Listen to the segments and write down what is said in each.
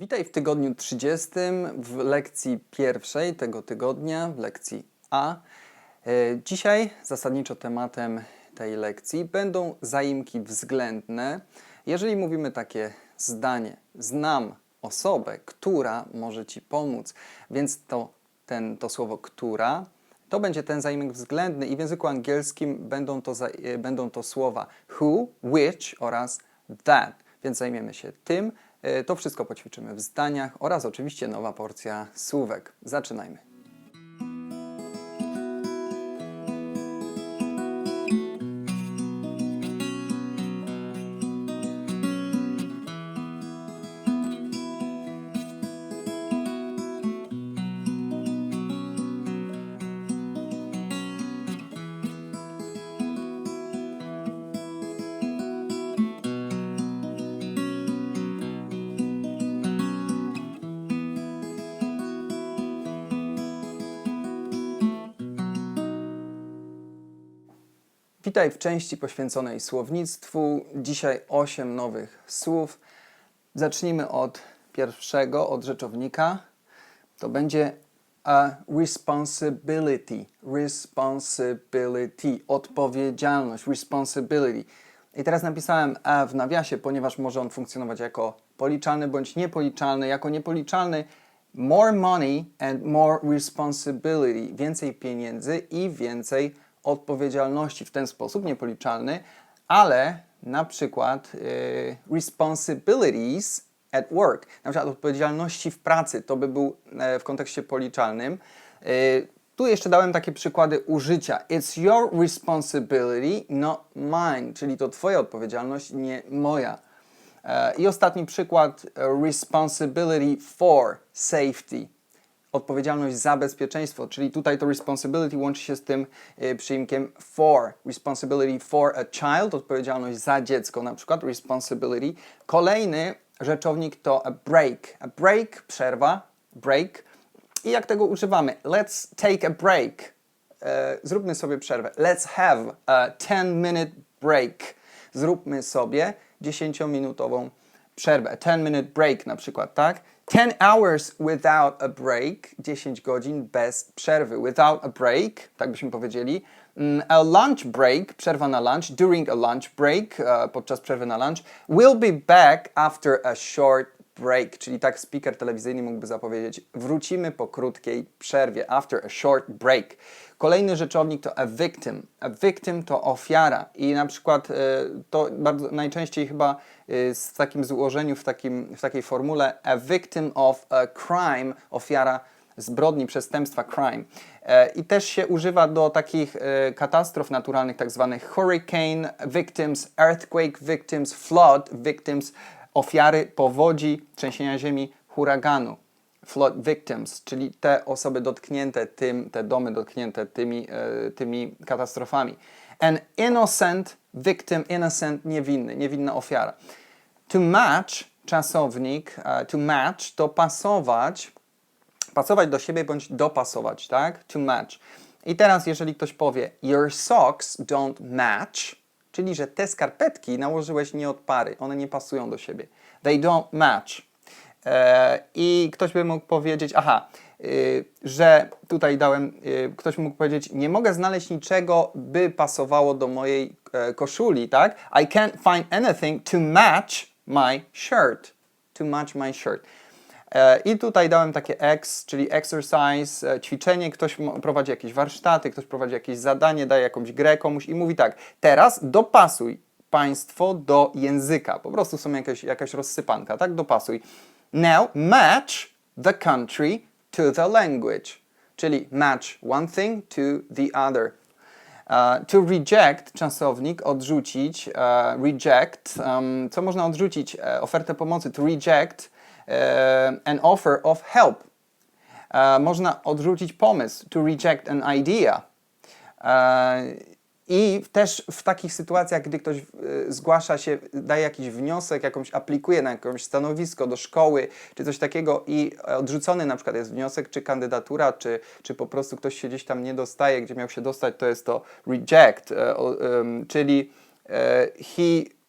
Witaj w tygodniu 30 w lekcji pierwszej tego tygodnia, w lekcji A. E, Dzisiaj zasadniczo tematem tej lekcji będą zaimki względne. Jeżeli mówimy takie zdanie, znam osobę, która może Ci pomóc, więc to, ten, to słowo która to będzie ten zaimek względny i w języku angielskim będą to, e, będą to słowa who, which oraz that. Więc zajmiemy się tym. E, To wszystko poćwiczymy w zdaniach oraz oczywiście nowa porcja słówek. Zaczynajmy. Witaj w części poświęconej słownictwu. Dzisiaj 8 nowych słów. Zacznijmy od pierwszego, od rzeczownika. To będzie a responsibility. Responsibility. Odpowiedzialność. Responsibility. I teraz napisałem a w nawiasie, ponieważ może on funkcjonować jako policzalny bądź niepoliczalny. Jako niepoliczalny more money and more responsibility. Więcej pieniędzy i więcej odpowiedzialności w ten sposób niepoliczalny, ale na przykład y, responsibilities at work, na przykład odpowiedzialności w pracy, to by był e, w kontekście policzalnym. Y, tu jeszcze dałem takie przykłady użycia. It's your responsibility, not mine, czyli to twoja odpowiedzialność, nie moja. E, I ostatni przykład, e, responsibility for safety odpowiedzialność za bezpieczeństwo, czyli tutaj to responsibility łączy się z tym y, przyimkiem for. Responsibility for a child, odpowiedzialność za dziecko, na przykład responsibility. Kolejny rzeczownik to a break. A break, przerwa, break. I jak tego używamy? Let's take a break. E, zróbmy sobie przerwę. Let's have a 10-minute break. Zróbmy sobie 10-minutową przerwę. A 10-minute break na przykład, tak? 10 hours without a break, 10 godzin bez przerwy. Without a break, tak byśmy powiedzieli. Mm, A lunch break, przerwa na lunch, during a lunch break, e, podczas przerwy na lunch. We'll be back after a short break, czyli tak speaker telewizyjny mógłby zapowiedzieć, wrócimy po krótkiej przerwie, after a short break. Kolejny rzeczownik to a victim. A victim to ofiara i na przykład e, to bardzo najczęściej chyba e, z takim złożeniu, w, takim, w takiej formule a victim of a crime, ofiara zbrodni, przestępstwa, crime. E, I też się używa do takich e, katastrof naturalnych, tak zwanych hurricane victims, earthquake victims, flood victims, ofiary powodzi, trzęsienia ziemi, huraganu. Flood victims, czyli te osoby dotknięte tym, te domy dotknięte tymi, e, tymi katastrofami. An innocent victim, innocent, niewinny, niewinna ofiara. To match, czasownik, e, to match to pasować, pasować do siebie bądź dopasować, tak? To match. I teraz, jeżeli ktoś powie, your socks don't match, czyli że te skarpetki nałożyłeś nie od pary, one nie pasują do siebie. They don't match. E, I ktoś by mógł powiedzieć, aha, y, że tutaj dałem, y, ktoś mógł powiedzieć, nie mogę znaleźć niczego, by pasowało do mojej e, koszuli, tak? I can't find anything to match my shirt. To match my shirt. E, I tutaj dałem takie ex, czyli exercise, e, ćwiczenie, ktoś prowadzi jakieś warsztaty, ktoś prowadzi jakieś zadanie, daje jakąś grę komuś i mówi tak, teraz dopasuj państwo do języka. Po prostu są jakieś, jakaś rozsypanka, tak? Dopasuj. Now match the country to the language. Czyli match one thing to the other. Uh, to reject, czasownik, odrzucić, uh, reject, um, co można odrzucić? E, ofertę pomocy, to reject an offer of help. E, można odrzucić pomysł, to reject an idea. E, I też w takich sytuacjach, gdy ktoś e, zgłasza się, daje jakiś wniosek, jakąś aplikuje na jakieś stanowisko do szkoły, czy coś takiego i odrzucony na przykład jest wniosek, czy kandydatura, czy, czy po prostu ktoś się gdzieś tam nie dostaje, gdzie miał się dostać, to jest to reject, e, czyli e, he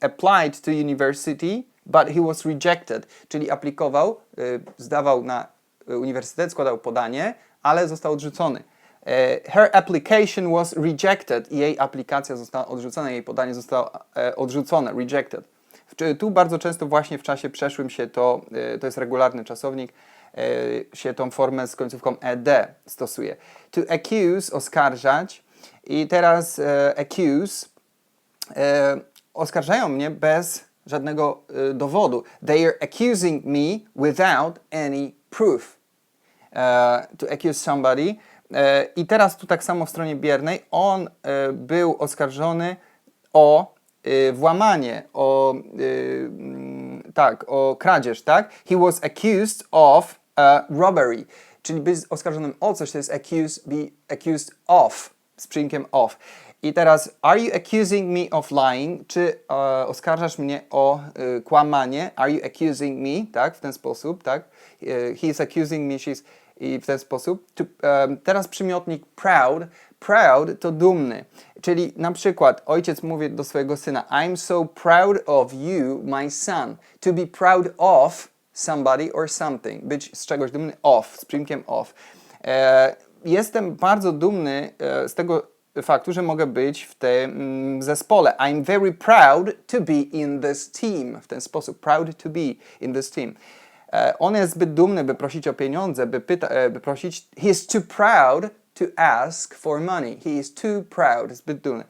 applied to university but he was rejected, czyli aplikował, y, zdawał na y, uniwersytet, składał podanie, ale został odrzucony. E, Her application was rejected. Jej aplikacja została odrzucona, jej podanie zostało e, odrzucone, rejected. Tu bardzo często właśnie w czasie przeszłym się to, e, to jest regularny czasownik, e, się tą formę z końcówką ed stosuje. To accuse, oskarżać i teraz accuse oskarżają mnie bez żadnego e, dowodu. They are accusing me without any proof. E, to accuse somebody. E, I teraz tu tak samo w stronie biernej on e, był oskarżony o e, włamanie, o e, mm, tak, o kradzież, tak? He was accused of uh, robbery. Czyli być oskarżonym o coś, to jest accused, be accused of, z przyimkiem of. I teraz, are you accusing me of lying? Czy e, oskarżasz mnie o e, kłamanie? Are you accusing me? Tak, w ten sposób, tak? E, he is accusing me, she's i w ten sposób. Em, teraz przymiotnik proud. Proud to dumny. Czyli na przykład ojciec mówi do swojego syna I'm so proud of you, my son. To be proud of somebody or something. Być z czegoś dumny of, z przyimkiem of. E, jestem bardzo dumny e, z tego faktu, że mogę być w tym mm, zespole. I'm very proud to be in this team. W ten sposób. Proud to be in this team. E, on jest zbyt dumny, by prosić o pieniądze, by, pyta, e, by prosić. He is too proud to ask for money. He is too proud, zbyt dumny.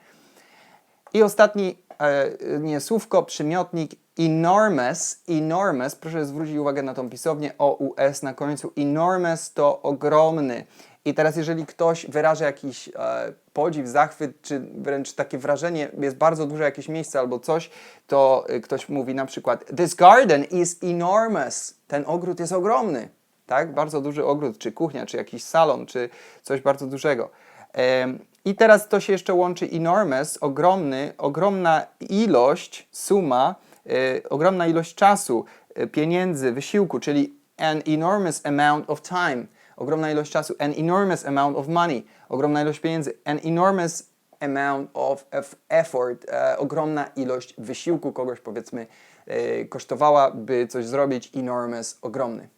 I ostatni e, nie słówko, przymiotnik enormous. Enormous, proszę zwrócić uwagę na tą pisownię OUS na końcu. Enormous to ogromny. I teraz jeżeli ktoś wyraża jakiś e, podziw, zachwyt, czy wręcz takie wrażenie, jest bardzo duże jakieś miejsce albo coś, to e, ktoś mówi na przykład This garden is enormous. Ten ogród jest ogromny. Tak? Bardzo duży ogród, czy kuchnia, czy jakiś salon, czy coś bardzo dużego. Em, I teraz to się jeszcze łączy enormous, ogromny, ogromna ilość, suma, e, ogromna ilość czasu, e, pieniędzy, wysiłku, czyli an enormous amount of time, ogromna ilość czasu, an enormous amount of money, ogromna ilość pieniędzy, an enormous amount of, of effort, e, ogromna ilość wysiłku kogoś, powiedzmy, e, kosztowałaby coś zrobić, enormous, ogromny.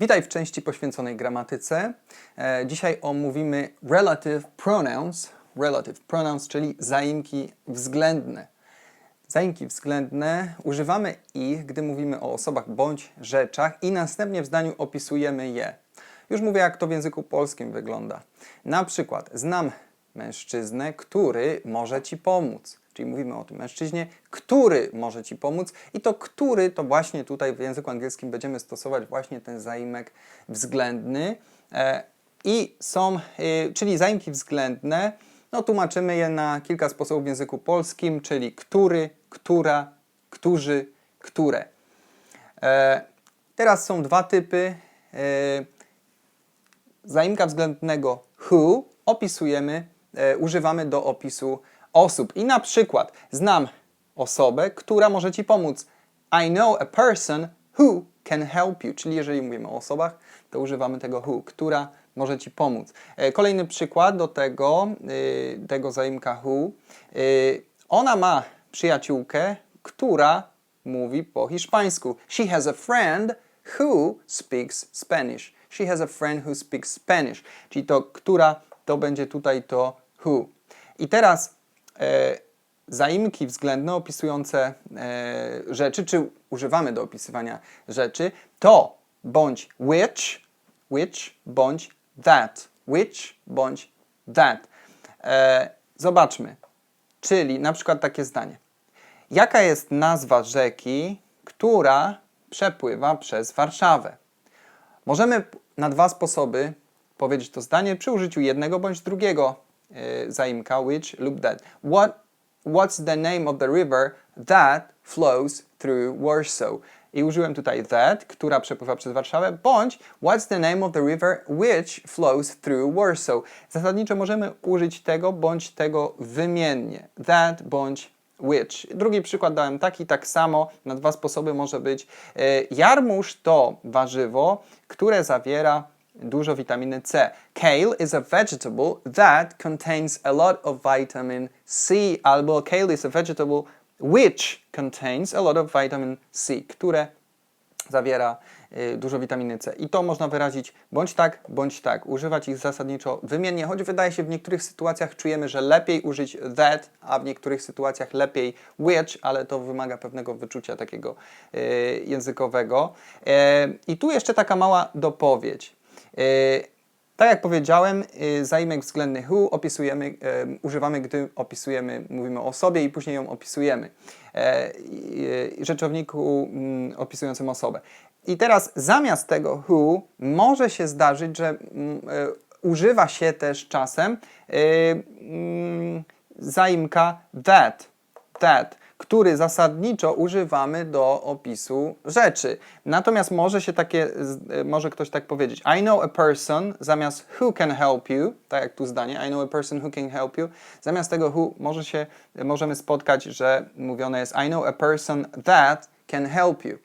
Witaj w części poświęconej gramatyce. E, dzisiaj omówimy relative pronouns, relative pronouns, czyli zaimki względne. Zaimki względne używamy ich, gdy mówimy o osobach bądź rzeczach i następnie w zdaniu opisujemy je. Już mówię, jak to w języku polskim wygląda. Na przykład, znam mężczyznę, który może Ci pomóc. Czyli mówimy o tym mężczyźnie, który może Ci pomóc i to który to właśnie tutaj w języku angielskim będziemy stosować właśnie ten zaimek względny. E, I są, y, czyli zaimki względne, no tłumaczymy je na kilka sposobów w języku polskim, czyli który, która, którzy, które. E, teraz są dwa typy. E, zaimka względnego who opisujemy, e, używamy do opisu osób. I na przykład znam osobę, która może Ci pomóc. I know a person who can help you. Czyli jeżeli mówimy o osobach, to używamy tego who, która może Ci pomóc. E, Kolejny przykład do tego, y, tego zaimka who. Ona ma przyjaciółkę, która mówi po hiszpańsku. She has a friend who speaks Spanish. She has a friend who speaks Spanish. Czyli to, która, to będzie tutaj to who. I teraz e, zaimki względne opisujące e, rzeczy, czy używamy do opisywania rzeczy, to bądź which, which bądź that, which bądź that. E, zobaczmy. Czyli na przykład takie zdanie. Jaka jest nazwa rzeki, która przepływa przez Warszawę? Możemy na dwa sposoby powiedzieć to zdanie przy użyciu jednego bądź drugiego zaimka, which lub that. What, what's the name of the river that flows through Warsaw? I użyłem tutaj that, która przepływa przez Warszawę, bądź what's the name of the river which flows through Warsaw? Zasadniczo możemy użyć tego bądź tego wymiennie. That bądź which. Drugi przykład dałem taki, tak samo, na dwa sposoby może być. E, Jarmuż to warzywo, które zawiera dużo witaminy C. Kale is a vegetable that contains a lot of vitamin C, albo kale is a vegetable which contains a lot of vitamin C, które zawiera y, dużo witaminy C. I to można wyrazić bądź tak, bądź tak. Używać ich zasadniczo wymiennie, choć wydaje się w niektórych sytuacjach czujemy, że lepiej użyć that, a w niektórych sytuacjach lepiej which, ale to wymaga pewnego wyczucia takiego y, językowego. Y, I tu jeszcze taka mała dopowiedź. Y, tak jak powiedziałem, y, zaimek względny who opisujemy, y, używamy, gdy opisujemy, mówimy o sobie i później ją opisujemy. E, rzeczowniku mm, opisującym osobę. I teraz zamiast tego who może się zdarzyć, że mm, używa się też czasem mm, zaimka that, that, który zasadniczo używamy do opisu rzeczy. Natomiast może się takie, z- może ktoś tak powiedzieć, I know a person zamiast who can help you, tak jak tu zdanie, I know a person who can help you, zamiast tego who może się, możemy spotkać, że mówione jest I know a person that can help you.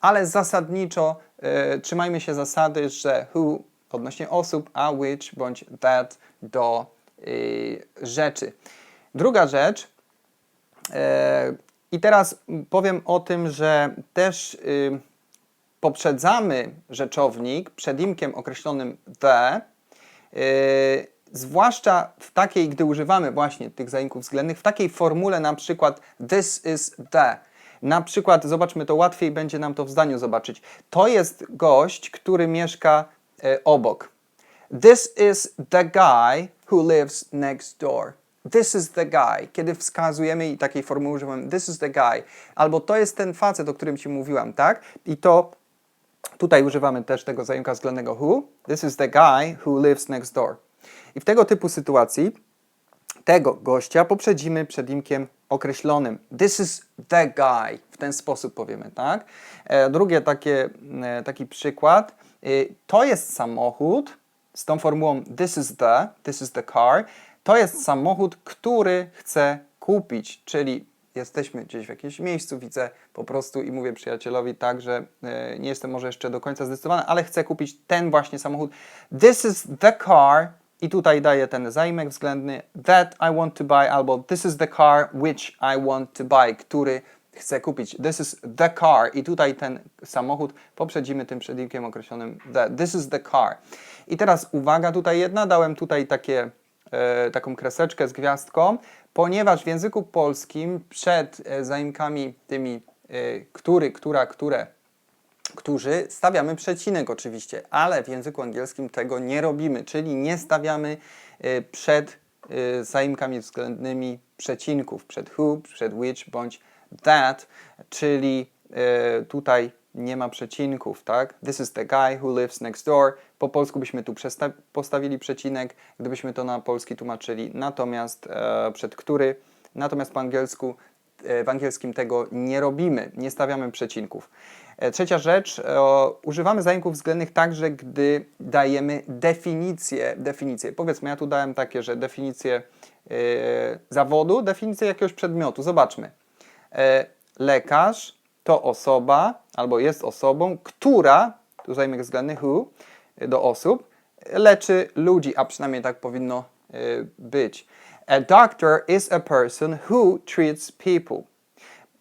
Ale zasadniczo e, trzymajmy się zasady, że who odnośnie osób, a which bądź that do y, rzeczy. Druga rzecz, E, I teraz powiem o tym, że też y, poprzedzamy rzeczownik przedimkiem określonym the, y, zwłaszcza w takiej, gdy używamy właśnie tych zaimków względnych, w takiej formule na przykład this is the. Na przykład, zobaczmy, to łatwiej będzie nam to w zdaniu zobaczyć. To jest gość, który mieszka e, obok. This is the guy who lives next door. This is the guy. Kiedy wskazujemy i takiej formuły używamy this is the guy. Albo to jest ten facet, o którym Ci mówiłam, tak? I to tutaj używamy też tego zajęka względnego who. This is the guy who lives next door. I w tego typu sytuacji tego gościa poprzedzimy przedimkiem określonym. This is the guy. W ten sposób powiemy, tak? E, drugie takie, e, taki przykład. E, to jest samochód z tą formułą this is the, this is the car. To jest samochód, który chcę kupić, czyli jesteśmy gdzieś w jakimś miejscu, widzę po prostu i mówię przyjacielowi tak, że e, nie jestem może jeszcze do końca zdecydowany, ale chcę kupić ten właśnie samochód. This is the car i tutaj daję ten zaimek względny that I want to buy albo this is the car which I want to buy, który chcę kupić. This is the car i tutaj ten samochód poprzedzimy tym przedimkiem określonym the. This is the car. I teraz uwaga, tutaj jedna, dałem tutaj takie, taką kreseczkę z gwiazdką, ponieważ w języku polskim przed e, zaimkami tymi e, który, która, które, którzy stawiamy przecinek oczywiście, ale w języku angielskim tego nie robimy, czyli nie stawiamy e, przed e, zaimkami względnymi przecinków, przed who, przed which bądź that, czyli e, tutaj nie ma przecinków, tak? This is the guy who lives next door. Po polsku byśmy tu postawili przecinek, gdybyśmy to na polski tłumaczyli, natomiast e, przed który, natomiast po angielsku e, w angielskim tego nie robimy, nie stawiamy przecinków. E, Trzecia rzecz, e, używamy zaimków względnych także, gdy dajemy definicję, definicję. Powiedzmy, ja tu dałem takie, że definicję zawodu, definicję jakiegoś przedmiotu. Zobaczmy. Lekarz to osoba, albo jest osobą, która, tu zaimek względny who, do osób, leczy ludzi, a przynajmniej tak powinno e, być. A doctor is a person who treats people.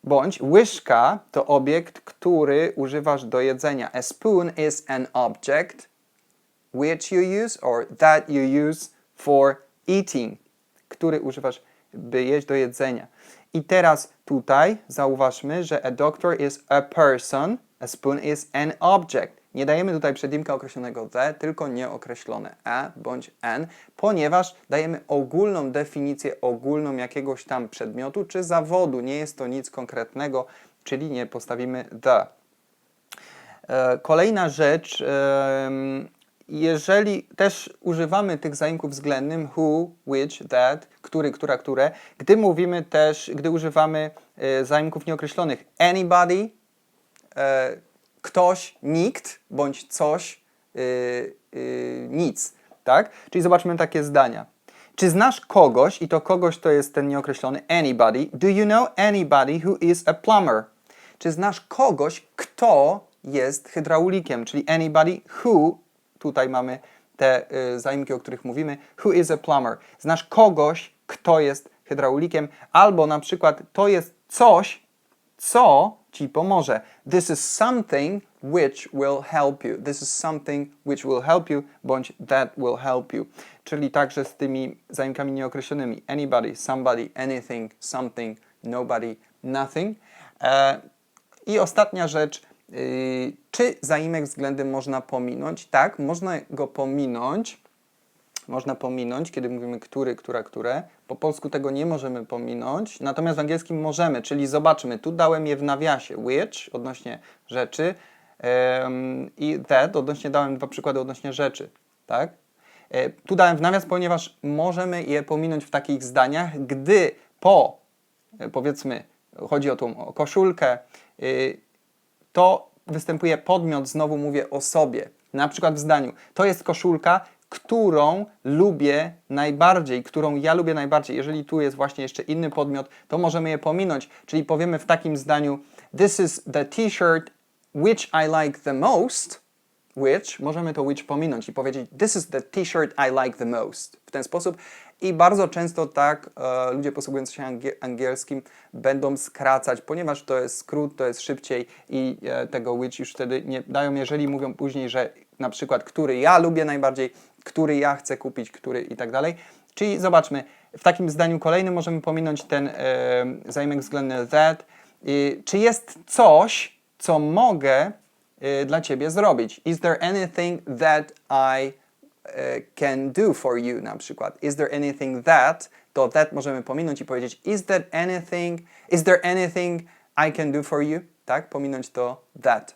Bądź łyżka to obiekt, który używasz do jedzenia. A spoon is an object which you use or that you use for eating, który używasz, by jeść do jedzenia. I teraz tutaj zauważmy, że a doctor is a person, a spoon is an object. Nie dajemy tutaj przedimka określonego the, tylko nieokreślone a bądź an, ponieważ dajemy ogólną definicję, ogólną jakiegoś tam przedmiotu czy zawodu. Nie jest to nic konkretnego, czyli nie postawimy the. E, Kolejna rzecz, jeżeli też używamy tych zaimków względnym who, which, that, który, która, które, gdy mówimy też, gdy używamy e, zaimków nieokreślonych anybody, e, ktoś, nikt, bądź coś, y, nic, tak? Czyli zobaczmy takie zdania. Czy znasz kogoś, i to kogoś to jest ten nieokreślony, anybody, do you know anybody who is a plumber? Czy znasz kogoś, kto jest hydraulikiem, czyli anybody who, tutaj mamy te y, zaimki, o których mówimy, who is a plumber. Znasz kogoś, kto jest hydraulikiem, albo na przykład to jest coś, co ci pomoże. This is something which will help you. This is something which will help you, bądź that will help you. Czyli także z tymi zaimkami nieokreślonymi. Anybody, somebody, anything, something, nobody, nothing. E, I ostatnia rzecz. Y, czy zaimek względem można pominąć? Tak, można go pominąć. Można pominąć, kiedy mówimy który, która, które. Po polsku tego nie możemy pominąć, natomiast w angielskim możemy, czyli zobaczmy, tu dałem je w nawiasie, which odnośnie rzeczy em, i that odnośnie, dałem dwa przykłady odnośnie rzeczy, tak? E, tu dałem w nawias, ponieważ możemy je pominąć w takich zdaniach, gdy po, e, powiedzmy, chodzi o tą o koszulkę, y, to występuje podmiot, znowu mówię o sobie. Na przykład w zdaniu. To jest koszulka, którą lubię najbardziej, którą ja lubię najbardziej. Jeżeli tu jest właśnie jeszcze inny podmiot, to możemy je pominąć. Czyli powiemy w takim zdaniu: This is the t-shirt which I like the most. Which, możemy to which pominąć i powiedzieć This is the t-shirt I like the most. W ten sposób. I bardzo często tak e, ludzie posługujący się angie angielskim będą skracać, ponieważ to jest skrót, to jest szybciej i e, tego which już wtedy nie dają, jeżeli mówią później, że na przykład, który ja lubię najbardziej, który ja chcę kupić, który i tak dalej. Czyli zobaczmy, w takim zdaniu kolejnym możemy pominąć ten e, zaimek względny that. I, czy jest coś, co mogę y, dla Ciebie zrobić? Is there anything that I can do for you na przykład? Is there anything that? To that możemy pominąć i powiedzieć is that anything, is there anything I can do for you? Tak, pominąć to that.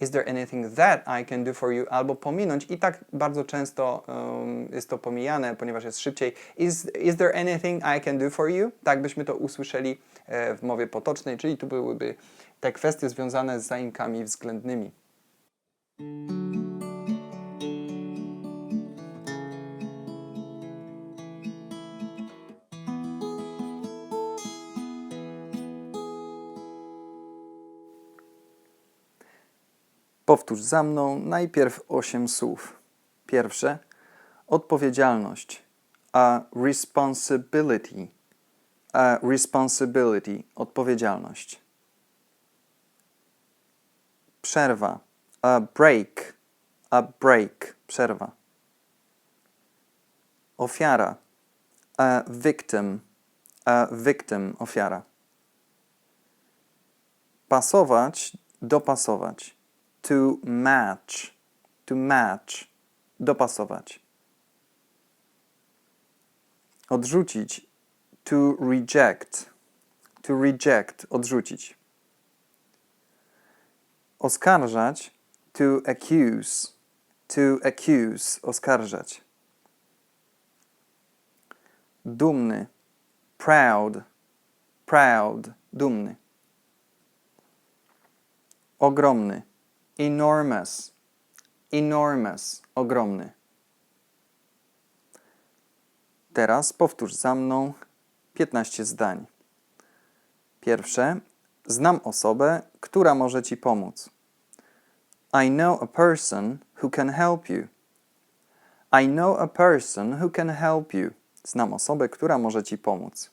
Is there anything that I can do for you? Albo pominąć i tak bardzo często um, jest to pomijane, ponieważ jest szybciej. Is, is there anything I can do for you? Tak byśmy to usłyszeli e, w mowie potocznej, czyli tu byłyby te kwestie związane z zaimkami względnymi. Powtórz za mną najpierw osiem słów. Pierwsze odpowiedzialność, a responsibility, a responsibility, odpowiedzialność. Przerwa, a break, a break, przerwa. Ofiara, a victim, a victim, ofiara. Pasować, dopasować. To match, to match, dopasować. Odrzucić, to reject, to reject, odrzucić. Oskarżać, to accuse, to accuse, oskarżać. Dumny, proud, proud, dumny. Ogromny, enormous, enormous, ogromny. Teraz powtórz za mną 15 zdań. Pierwsze. Znam osobę, która może ci pomóc. I know a person who can help you. I know a person who can help you. Znam osobę, która może ci pomóc.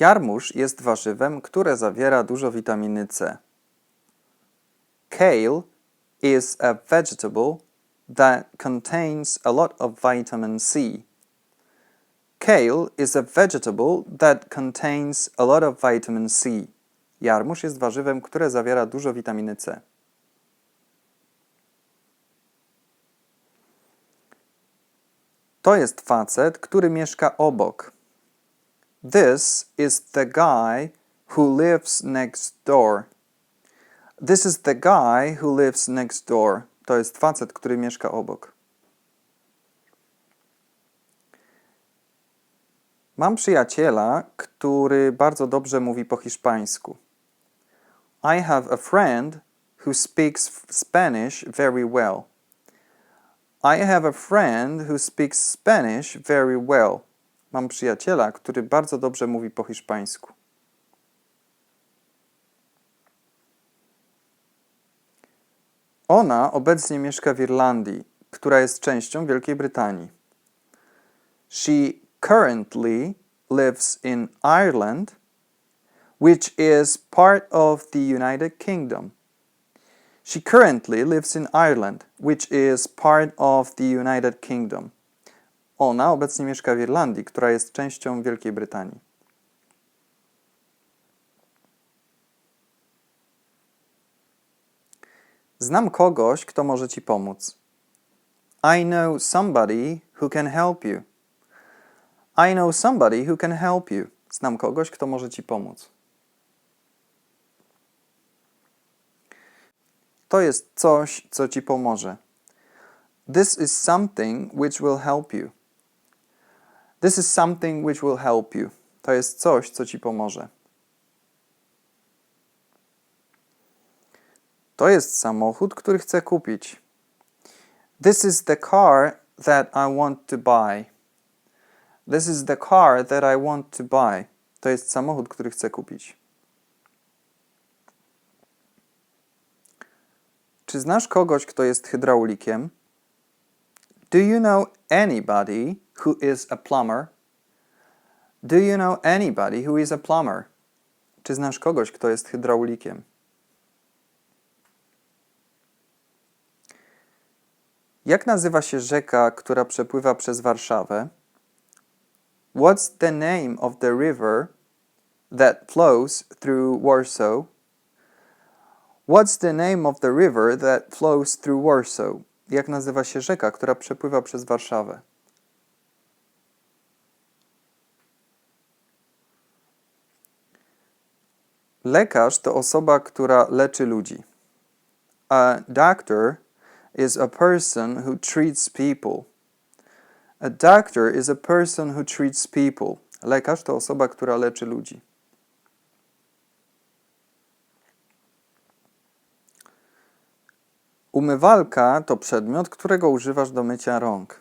Jarmuż jest warzywem, które zawiera dużo witaminy C. Kale is a vegetable that contains a lot of vitamin C. Kale is a vegetable that contains a lot of vitamin C. Jarmuż jest warzywem, które zawiera dużo witaminy C. To jest facet, który mieszka obok. This is the guy who lives next door. This is the guy who lives next door. To jest facet, który mieszka obok. Mam przyjaciela, który bardzo dobrze mówi po hiszpańsku. I have a friend who speaks Spanish very well. I have a friend who speaks Spanish very well. Mam przyjaciela, który bardzo dobrze mówi po hiszpańsku. Ona obecnie mieszka w Irlandii, która jest częścią Wielkiej Brytanii. She currently lives in Ireland, which is part of the United Kingdom. She currently lives in Ireland, which is part of the United Kingdom. Ona obecnie mieszka w Irlandii, która jest częścią Wielkiej Brytanii. Znam kogoś, kto może ci pomóc. I know somebody who can help you. I know somebody who can help you. Znam kogoś, kto może ci pomóc. To jest coś, co ci pomoże. This is something which will help you. This is something which will help you. To jest coś, co ci pomoże. To jest samochód, który chcę kupić. This is the car that I want to buy. This is the car that I want to buy. To jest samochód, który chcę kupić. Czy znasz kogoś, kto jest hydraulikiem? Do you know anybody who is a plumber? Do you know anybody who is a plumber? Czy znasz kogoś, kto jest hydraulikiem? Jak nazywa się rzeka, która przepływa przez Warszawę? What's the name of the river that flows through Warsaw? What's the name of the river that flows through Warsaw? Jak nazywa się rzeka, która przepływa przez Warszawę? Lekarz to osoba, która leczy ludzi. A doctor is a person who treats people. A doctor is a person who treats people. Lekarz to osoba, która leczy ludzi. Umywalka to przedmiot, którego używasz do mycia rąk.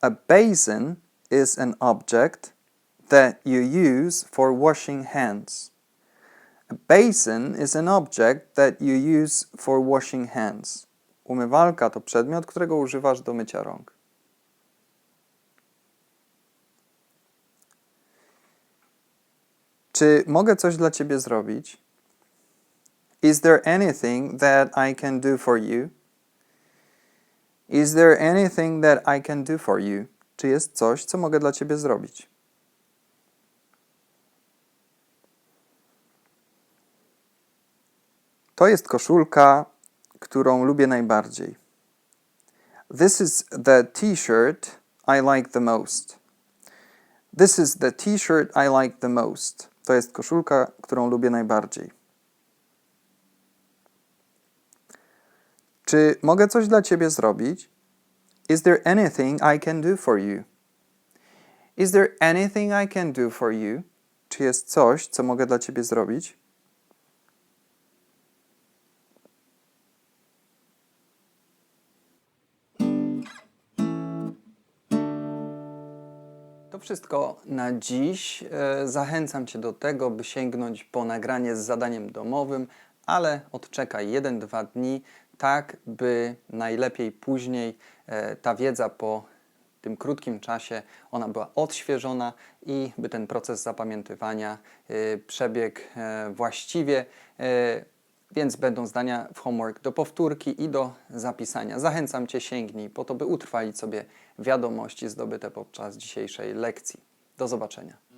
A basin is an object that you use for washing hands. A basin is an object that you use for washing hands. Umywalka to przedmiot, którego używasz do mycia rąk. Czy mogę coś dla ciebie zrobić? Is there anything that I can do for you? Is there anything that I can do for you? Czy jest coś, co mogę dla ciebie zrobić? To jest koszulka, którą lubię najbardziej. This is the t-shirt I like the most. This is the t-shirt I like the most. To jest koszulka, którą lubię najbardziej. Czy mogę coś dla ciebie zrobić? Is there anything I can do for you? Is there anything I can do for you? Czy jest coś, co mogę dla ciebie zrobić? To wszystko na dziś. E, Zachęcam Cię do tego, by sięgnąć po nagranie z zadaniem domowym, ale odczekaj 1-2 dni, tak by najlepiej później e, ta wiedza po tym krótkim czasie ona była odświeżona i by ten proces zapamiętywania e, przebiegł e, właściwie. Więc będą zdania w homework do powtórki i do zapisania. Zachęcam Cię, sięgnij po to, by utrwalić sobie wiadomości zdobyte podczas dzisiejszej lekcji. Do zobaczenia.